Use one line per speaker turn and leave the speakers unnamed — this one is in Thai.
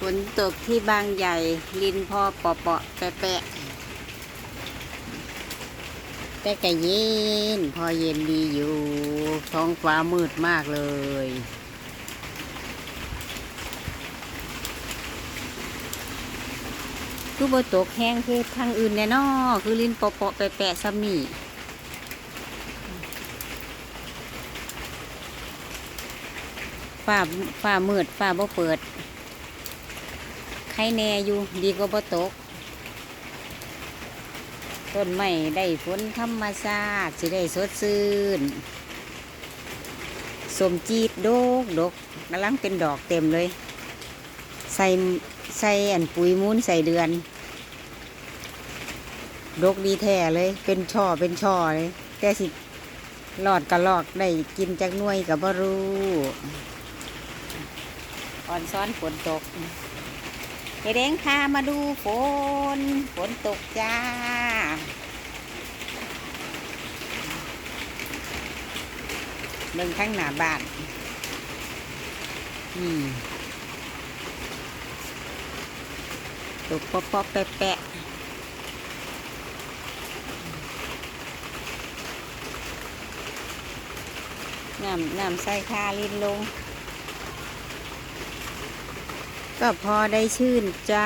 ฝนตกที่บางใหญ่ ลินพ่อเปาะเปาะแปะแปะแต่ก็เย็น พอเย็นดีอยู่ ท้องฟ้ามืดมากเลยคือบตกแห้งคือทางอื่นแน่นอคือลินเปาะเปาะแปะแปะซ้ำนี่ฝ้าฝ้ามืดฝ้าบ่เปิด ใครแน่อยู่ดีกว่าบ่ตก ต้นไม้ได้ฝนธรรมชาติสิได้สดชื่นสมจีดโดกดกกำลังเป็นดอกเต็มเลย ใส่ใส่อันปุ๋ยมูลใส่เดือน ดกดีแท้เลย เป็นช่อเป็นช่อเลย แต่สิหลอดกระลอกได้กินจากน่วยกับบรูอ่อนซ้อนฝนตก ไปเด้งพามาดูฝน ฝนตกจ้า เบิ่งข้างหน้าบ้านอืมตกป๊อปป๊อปแปะแปะน้ำน้ำใส่คาลินลง ก็พอได้ชื่นใจ